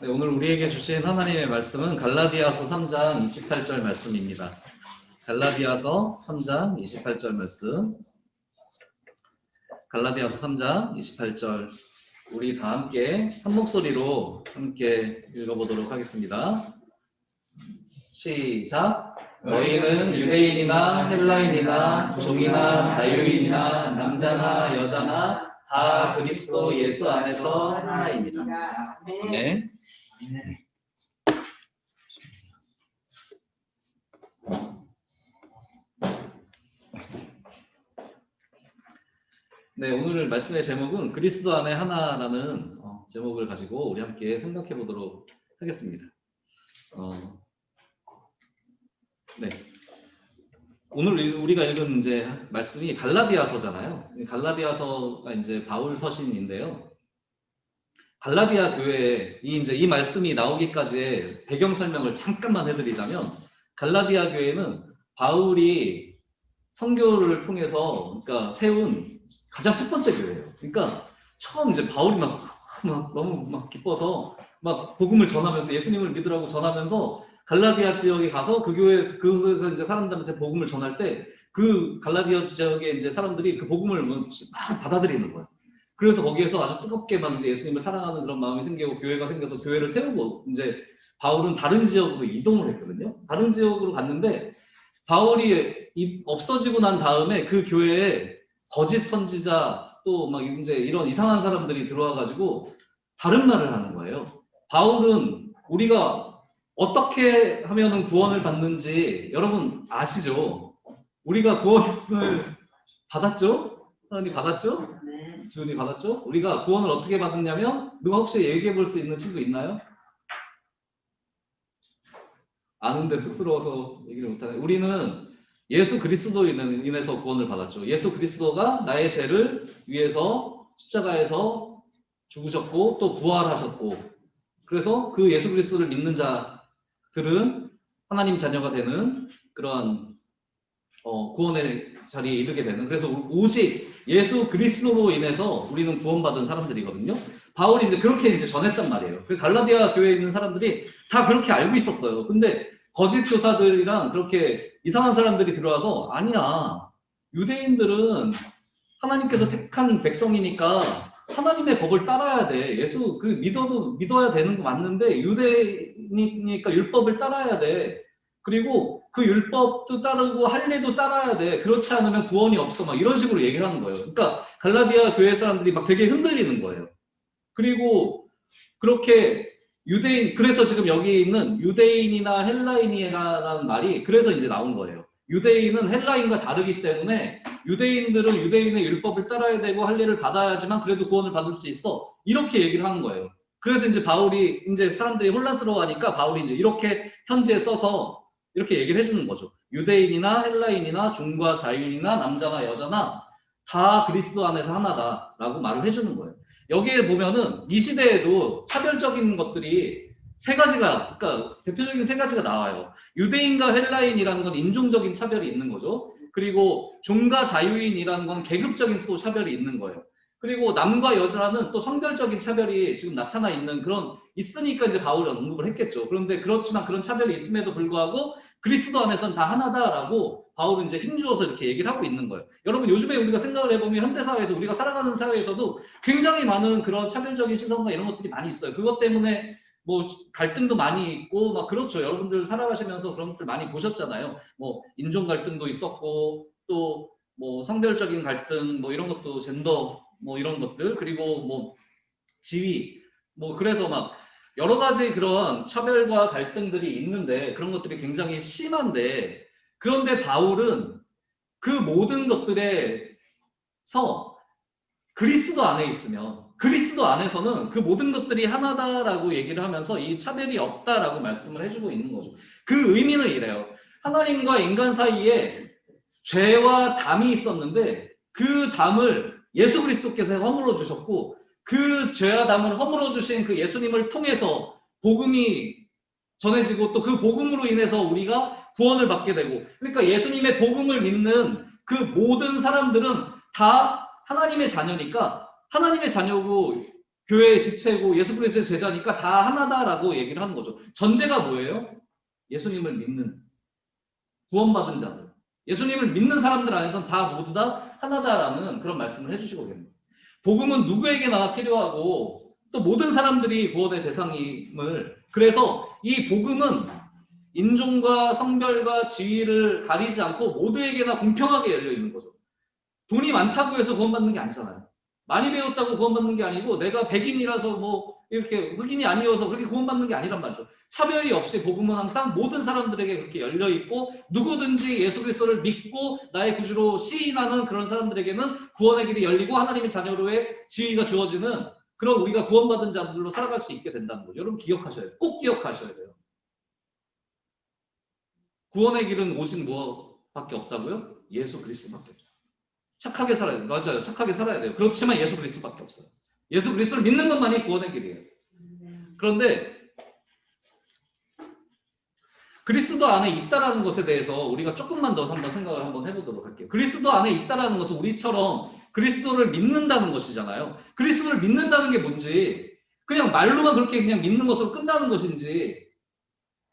네, 오늘 우리에게 주신 하나님의 말씀은 갈라디아서 3장 28절 말씀입니다. 갈라디아서 3장 28절 말씀. 갈라디아서 3장 28절. 우리 다 함께 한 목소리로 함께 읽어보도록 하겠습니다. 시작. 너희는 유대인이나 헬라인이나 종이나 자유인이나 남자나 여자나 다 그리스도 예수 안에서 하나입니다. 네. 네, 오늘 말씀의 제목은 그리스도 안에 하나라는 어, 제목을 가지고 우리 함께 생각해 보도록 하겠습니다. 어, 네. 오늘 우리가 읽은 이제 말씀이 갈라디아서잖아요. 갈라디아서가 이제 바울 서신인데요. 갈라디아 교회에 이 이제 이 말씀이 나오기까지의 배경 설명을 잠깐만 해드리자면 갈라디아 교회는 바울이 선교를 통해서 그러니까 세운 가장 첫 번째 교회예요. 그러니까 처음 이제 바울이 막, 막 너무 막 기뻐서 막 복음을 전하면서 예수님을 믿으라고 전하면서 갈라디아 지역에 가서 그 교회 그곳에서 이제 사람들한테 복음을 전할 때 그 갈라디아 지역의 이제 사람들이 그 복음을 막 받아들이는 거예요. 그래서 거기에서 아주 뜨겁게 막 이제 예수님을 사랑하는 그런 마음이 생기고 교회가 생겨서 교회를 세우고 이제 바울은 다른 지역으로 이동을 했거든요. 다른 지역으로 갔는데 바울이 없어지고 난 다음에 그 교회에 거짓 선지자 또 막 이제 이런 이상한 사람들이 들어와 가지고 다른 말을 하는 거예요. 바울은 우리가 어떻게 하면은 구원을 받는지 여러분 아시죠? 우리가 구원을 받았죠? 하나님 받았죠? 주은이 받았죠? 우리가 구원을 어떻게 받았냐면 누가 혹시 얘기해 볼 수 있는 친구 있나요? 아는데 쑥스러워서 얘기를 못하네. 우리는 예수 그리스도로 인해서 구원을 받았죠. 예수 그리스도가 나의 죄를 위해서 십자가에서 죽으셨고 또 부활하셨고 그래서 그 예수 그리스도를 믿는 자들은 하나님 자녀가 되는 그런 어, 구원의 자리에 이르게 되는 그래서 오직 예수 그리스도로 인해서 우리는 구원받은 사람들이거든요. 바울이 이제 그렇게 이제 전했단 말이에요. 그 갈라디아 교회에 있는 사람들이 다 그렇게 알고 있었어요. 근데 거짓 교사들이랑 그렇게 이상한 사람들이 들어와서 아니야. 유대인들은 하나님께서 택한 백성이니까 하나님의 법을 따라야 돼. 예수 그 믿어도 믿어야 되는 거 맞는데 유대니까 율법을 따라야 돼. 그리고 그 율법도 따르고 할례도 따라야 돼. 그렇지 않으면 구원이 없어. 막 이런 식으로 얘기를 하는 거예요. 그러니까 갈라디아 교회 사람들이 막 되게 흔들리는 거예요. 그리고 그렇게 유대인 그래서 지금 여기 있는 유대인이나 헬라인이라는 말이 그래서 이제 나온 거예요. 유대인은 헬라인과 다르기 때문에 유대인들은 유대인의 율법을 따라야 되고 할례를 받아야지만 그래도 구원을 받을 수 있어. 이렇게 얘기를 하는 거예요. 그래서 이제 바울이 이제 사람들이 혼란스러워하니까 바울이 이제 이렇게 편지에 써서 이렇게 얘기를 해주는 거죠. 유대인이나 헬라인이나 종과 자유인이나 남자나 여자나 다 그리스도 안에서 하나다라고 말을 해주는 거예요. 여기에 보면은 이 시대에도 차별적인 것들이 세 가지가, 그러니까 대표적인 세 가지가 나와요. 유대인과 헬라인이라는 건 인종적인 차별이 있는 거죠. 그리고 종과 자유인이라는 건 계급적인 또 차별이 있는 거예요. 그리고 남과 여자는 또 성별적인 차별이 지금 나타나 있는 그런 있으니까 이제 바울이 언급을 했겠죠. 그런데 그렇지만 그런 차별이 있음에도 불구하고 그리스도 안에서는 다 하나다라고 바울은 이제 힘주어서 이렇게 얘기를 하고 있는 거예요. 여러분 요즘에 우리가 생각을 해보면 현대 사회에서 우리가 살아가는 사회에서도 굉장히 많은 그런 차별적인 시선과 이런 것들이 많이 있어요. 그것 때문에 뭐 갈등도 많이 있고 막 그렇죠. 여러분들 살아가시면서 그런 것들 많이 보셨잖아요. 뭐 인종 갈등도 있었고 또 뭐 성별적인 갈등 뭐 이런 것도 젠더 뭐 이런 것들 그리고 뭐 지위 뭐 그래서 막 여러 가지 그런 차별과 갈등들이 있는데 그런 것들이 굉장히 심한데 그런데 바울은 그 모든 것들에서 그리스도 안에 있으면 그리스도 안에서는 그 모든 것들이 하나다라고 얘기를 하면서 이 차별이 없다라고 말씀을 해주고 있는 거죠. 그 의미는 이래요. 하나님과 인간 사이에 죄와 담이 있었는데 그 담을 예수 그리스도께서 허물어 주셨고 그 죄와 담을 허물어 주신 그 예수님을 통해서 복음이 전해지고 또 그 복음으로 인해서 우리가 구원을 받게 되고 그러니까 예수님의 복음을 믿는 그 모든 사람들은 다 하나님의 자녀니까 하나님의 자녀고 교회의 지체고 예수 그리스도의 제자니까 다 하나다라고 얘기를 하는 거죠. 전제가 뭐예요? 예수님을 믿는 구원받은 자들. 예수님을 믿는 사람들 안에서는 다 모두 다 하나다라는 그런 말씀을 해주시고 계십니다. 복음은 누구에게나 필요하고 또 모든 사람들이 구원의 대상임을 그래서 이 복음은 인종과 성별과 지위를 가리지 않고 모두에게나 공평하게 열려 있는 거죠. 돈이 많다고 해서 구원받는 게 아니잖아요. 많이 배웠다고 구원받는 게 아니고 내가 백인이라서 뭐 이렇게 흑인이 아니어서 그렇게 구원받는 게 아니란 말이죠. 차별이 없이 복음은 항상 모든 사람들에게 그렇게 열려 있고 누구든지 예수 그리스도를 믿고 나의 구주로 시인하는 그런 사람들에게는 구원의 길이 열리고 하나님의 자녀로의 지위가 주어지는 그런 우리가 구원받은 자들로 살아갈 수 있게 된다는 거죠. 여러분 기억하셔야 돼요. 꼭 기억하셔야 돼요. 구원의 길은 오직 뭐밖에 없다고요? 예수 그리스도밖에 없어요. 착하게 살아야 돼요. 맞아요. 착하게 살아야 돼요. 그렇지만 예수 그리스도밖에 없어요. 예수 그리스도를 믿는 것만이 구원의 길이에요. 그런데 그리스도 안에 있다라는 것에 대해서 우리가 조금만 더 한번 생각을 한번 해보도록 할게요. 그리스도 안에 있다라는 것은 우리처럼 그리스도를 믿는다는 것이잖아요. 그리스도를 믿는다는 게 뭔지 그냥 말로만 그렇게 그냥 믿는 것으로 끝나는 것인지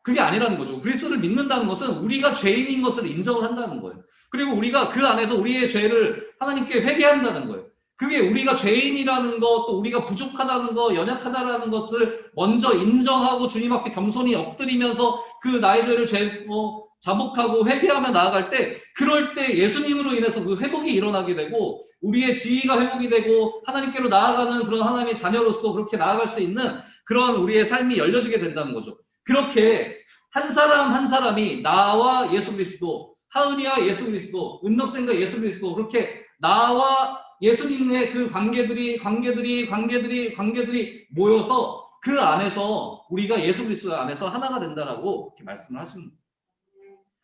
그게 아니라는 거죠. 그리스도를 믿는다는 것은 우리가 죄인인 것을 인정을 한다는 거예요. 그리고 우리가 그 안에서 우리의 죄를 하나님께 회개한다는 거예요. 그게 우리가 죄인이라는 것, 또 우리가 부족하다는 것, 연약하다라는 것을 먼저 인정하고 주님 앞에 겸손히 엎드리면서 그 나의 죄를 죄, 뭐, 자복하고 회개하며 나아갈 때, 그럴 때 예수님으로 인해서 그 회복이 일어나게 되고, 우리의 지위가 회복이 되고, 하나님께로 나아가는 그런 하나님의 자녀로서 그렇게 나아갈 수 있는 그런 우리의 삶이 열려지게 된다는 거죠. 그렇게 한 사람 한 사람이 나와 예수 그리스도, 하은이와 예수 그리스도, 은덕생과 예수 그리스도, 그렇게 나와 예수님의 그 관계들이 관계들이 관계들이 관계들이 모여서 그 안에서 우리가 예수 그리스도 안에서 하나가 된다라고 이렇게 말씀을 하십니다.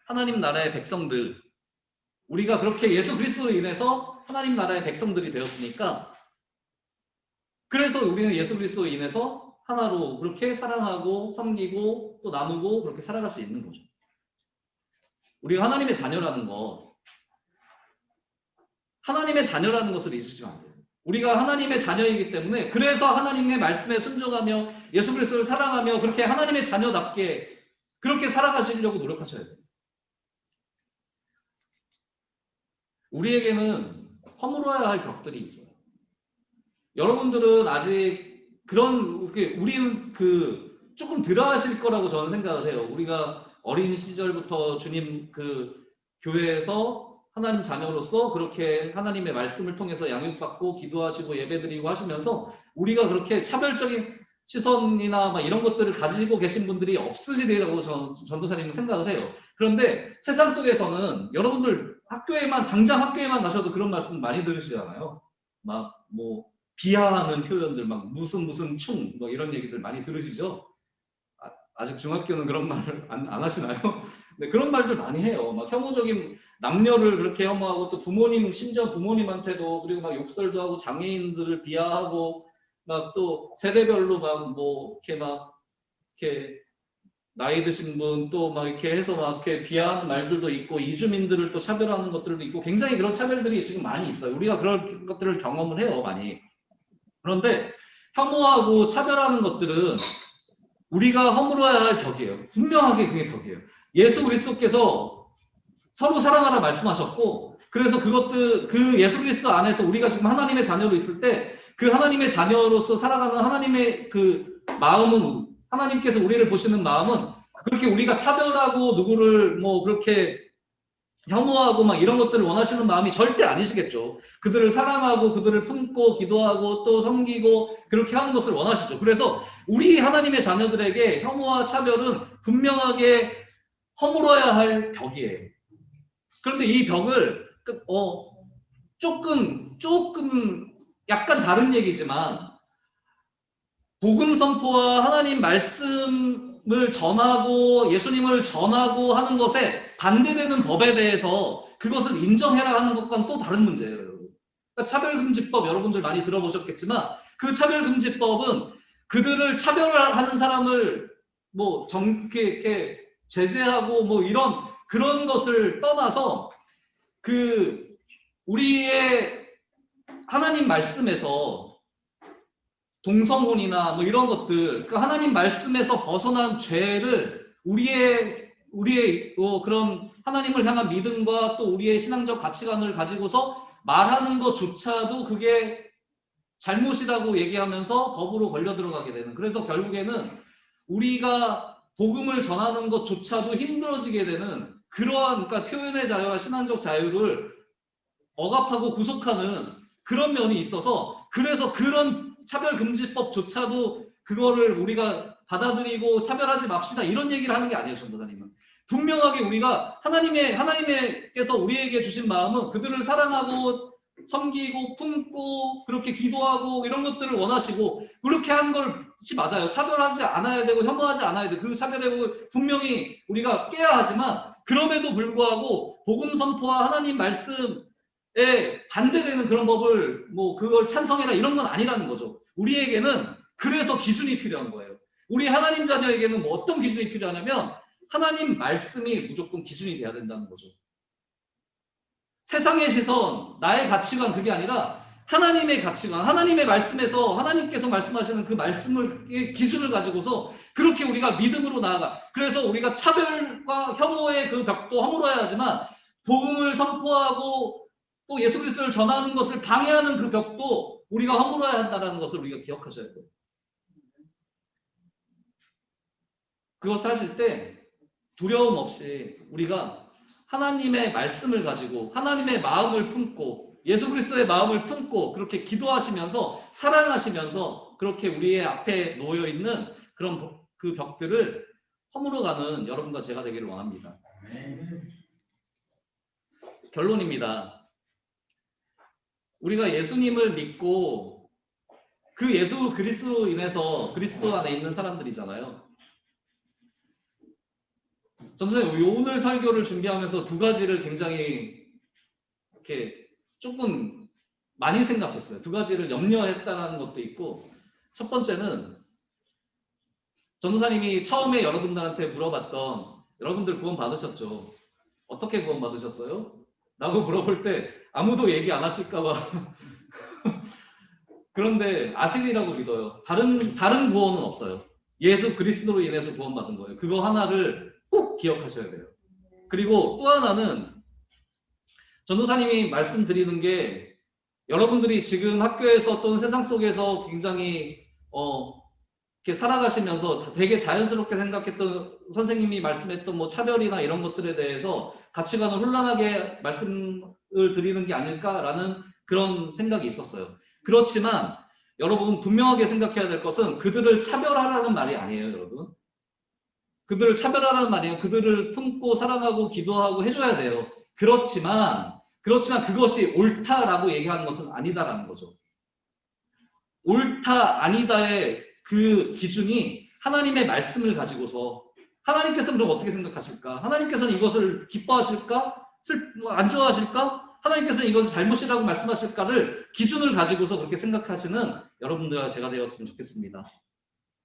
하나님 나라의 백성들 우리가 그렇게 예수 그리스도로 인해서 하나님 나라의 백성들이 되었으니까 그래서 우리는 예수 그리스도로 인해서 하나로 그렇게 사랑하고 섬기고 또 나누고 그렇게 살아갈 수 있는 거죠. 우리가 하나님의 자녀라는 거 하나님의 자녀라는 것을 잊으시면 안 돼요. 우리가 하나님의 자녀이기 때문에 그래서 하나님의 말씀에 순종하며 예수 그리스도를 사랑하며 그렇게 하나님의 자녀답게 그렇게 살아가시려고 노력하셔야 돼요. 우리에게는 허물어야 할 벽들이 있어요. 여러분들은 아직 그런 우리는 그 조금 덜하실 거라고 저는 생각을 해요. 우리가 어린 시절부터 주님 그 교회에서 하나님 자녀로서 그렇게 하나님의 말씀을 통해서 양육받고 기도하시고 예배드리고 하시면서 우리가 그렇게 차별적인 시선이나 막 이런 것들을 가지고 계신 분들이 없으시리라고 전, 전도사님은 생각을 해요. 그런데 세상 속에서는 여러분들 학교에만 당장 학교에만 가셔도 그런 말씀 많이 들으시잖아요. 막 뭐 비하하는 표현들 막 무슨 무슨 충 뭐 이런 얘기들 많이 들으시죠. 아, 직 중학교는 그런 말을 안, 안 하시나요? 네, 그런 말들 많이 해요. 막 혐오적인 남녀를 그렇게 혐오하고 또 부모님 심지어 부모님한테도 그리고 막 욕설도 하고 장애인들을 비하하고 막 또 세대별로 막 뭐 이렇게 막 이렇게 나이 드신 분 또 막 이렇게 해서 막 이렇게 비하하는 말들도 있고 이주민들을 또 차별하는 것들도 있고 굉장히 그런 차별들이 지금 많이 있어요. 우리가 그런 것들을 경험을 해요, 많이. 그런데 혐오하고 차별하는 것들은 우리가 허물어야 할 벽이에요. 분명하게 그게 벽이에요. 예수 그리스도께서 서로 사랑하라 말씀하셨고 그래서 그것들 그 예수 그리스도 안에서 우리가 지금 하나님의 자녀로 있을 때 그 하나님의 자녀로서 살아가는 하나님의 그 마음은 하나님께서 우리를 보시는 마음은 그렇게 우리가 차별하고 누구를 뭐 그렇게 혐오하고 막 이런 것들을 원하시는 마음이 절대 아니시겠죠. 그들을 사랑하고 그들을 품고 기도하고 또 섬기고 그렇게 하는 것을 원하시죠. 그래서 우리 하나님의 자녀들에게 혐오와 차별은 분명하게 허물어야 할 벽이에요. 그런데 이 벽을 어 조금 조금 약간 다른 얘기지만 복음 선포와 하나님 말씀 을 전하고 예수님을 전하고 하는 것에 반대되는 법에 대해서 그것을 인정해라 하는 것과는 또 다른 문제예요. 그러니까 차별금지법 여러분들 많이 들어보셨겠지만 그 차별금지법은 그들을 차별하는 사람을 뭐 정게 이렇게 제재하고 뭐 이런 그런 것을 떠나서 그 우리의 하나님 말씀에서 동성혼이나 뭐 이런 것들, 그 하나님 말씀에서 벗어난 죄를 우리의 우리의 어, 그런 하나님을 향한 믿음과 또 우리의 신앙적 가치관을 가지고서 말하는 것조차도 그게 잘못이라고 얘기하면서 법으로 걸려 들어가게 되는. 그래서 결국에는 우리가 복음을 전하는 것조차도 힘들어지게 되는 그러한 그러니까 표현의 자유와 신앙적 자유를 억압하고 구속하는 그런 면이 있어서 그래서 그런 차별금지법조차도 그거를 우리가 받아들이고 차별하지 맙시다. 이런 얘기를 하는 게 아니에요 전도사님은. 분명하게 우리가 하나님의 하나님께서 우리에게 주신 마음은 그들을 사랑하고 섬기고 품고 그렇게 기도하고 이런 것들을 원하시고 그렇게 한 것이 맞아요. 차별하지 않아야 되고 혐오하지 않아야 돼그 차별의 분명히 우리가 깨야 하지만 그럼에도 불구하고 복음 선포와 하나님 말씀 에 반대되는 그런 법을 뭐 그걸 찬성해라 이런 건 아니라는 거죠. 우리에게는 그래서 기준이 필요한 거예요. 우리 하나님 자녀에게는 뭐 어떤 기준이 필요하냐면 하나님 말씀이 무조건 기준이 돼야 된다는 거죠. 세상의 시선, 나의 가치관 그게 아니라 하나님의 가치관, 하나님의 말씀에서 하나님께서 말씀하시는 그 말씀을 기준을 가지고서 그렇게 우리가 믿음으로 나아가. 그래서 우리가 차별과 혐오의 그 벽도 허물어야 하지만 복음을 선포하고 또 예수 그리스도를 전하는 것을 방해하는 그 벽도 우리가 허물어야 한다는 것을 우리가 기억하셔야 돼요. 그것을 하실 때 두려움 없이 우리가 하나님의 말씀을 가지고 하나님의 마음을 품고 예수 그리스도의 마음을 품고 그렇게 기도하시면서 사랑하시면서 그렇게 우리의 앞에 놓여 있는 그런 그 벽들을 허물어가는 여러분과 제가 되기를 원합니다. 결론입니다. 우리가 예수님을 믿고 그 예수 그리스도로 인해서 그리스도 안에 있는 사람들이잖아요. 전선생 오늘 설교를 준비하면서 두 가지를 굉장히 이렇게 조금 많이 생각했어요. 두 가지를 염려했다는 것도 있고 첫 번째는 전도사님이 처음에 여러분들한테 물어봤던 여러분들 구원 받으셨죠? 어떻게 구원 받으셨어요? 라고 물어볼 때 아무도 얘기 안 하실까봐. 그런데 아실이라고 믿어요. 다른, 다른 구원은 없어요. 예수 그리스도로 인해서 구원받은 거예요. 그거 하나를 꼭 기억하셔야 돼요. 그리고 또 하나는 전도사님이 말씀드리는 게 여러분들이 지금 학교에서 또는 세상 속에서 굉장히 어 이렇게 살아가시면서 되게 자연스럽게 생각했던 선생님이 말씀했던 뭐 차별이나 이런 것들에 대해서 가치관을 혼란하게 말씀을 드리는 게 아닐까라는 그런 생각이 있었어요. 그렇지만 여러분 분명하게 생각해야 될 것은 그들을 차별하라는 말이 아니에요, 여러분. 그들을 차별하라는 말이에요. 그들을 품고 사랑하고 기도하고 해줘야 돼요. 그렇지만 그렇지만 그것이 옳다라고 얘기하는 것은 아니다라는 거죠. 옳다 아니다의 그 기준이 하나님의 말씀을 가지고서 하나님께서는 그럼 어떻게 생각하실까? 하나님께서는 이것을 기뻐하실까? 뭐안 좋아하실까? 하나님께서는 이것을 잘못이라고 말씀하실까를 기준을 가지고서 그렇게 생각하시는 여러분들과 제가 되었으면 좋겠습니다.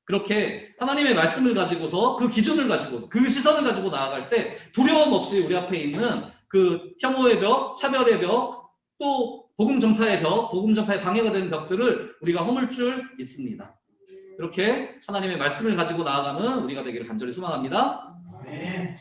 그렇게 하나님의 말씀을 가지고서 그 기준을 가지고 그 시선을 가지고 나아갈 때 두려움 없이 우리 앞에 있는 그 혐오의 벽, 차별의 벽, 또 복음 전파의 벽, 복음 전파의 방해가 되는 벽들을 우리가 허물 줄 있습니다. 이렇게 하나님의 말씀을 가지고 나아가는 우리가 되기를 간절히 소망합니다. 네.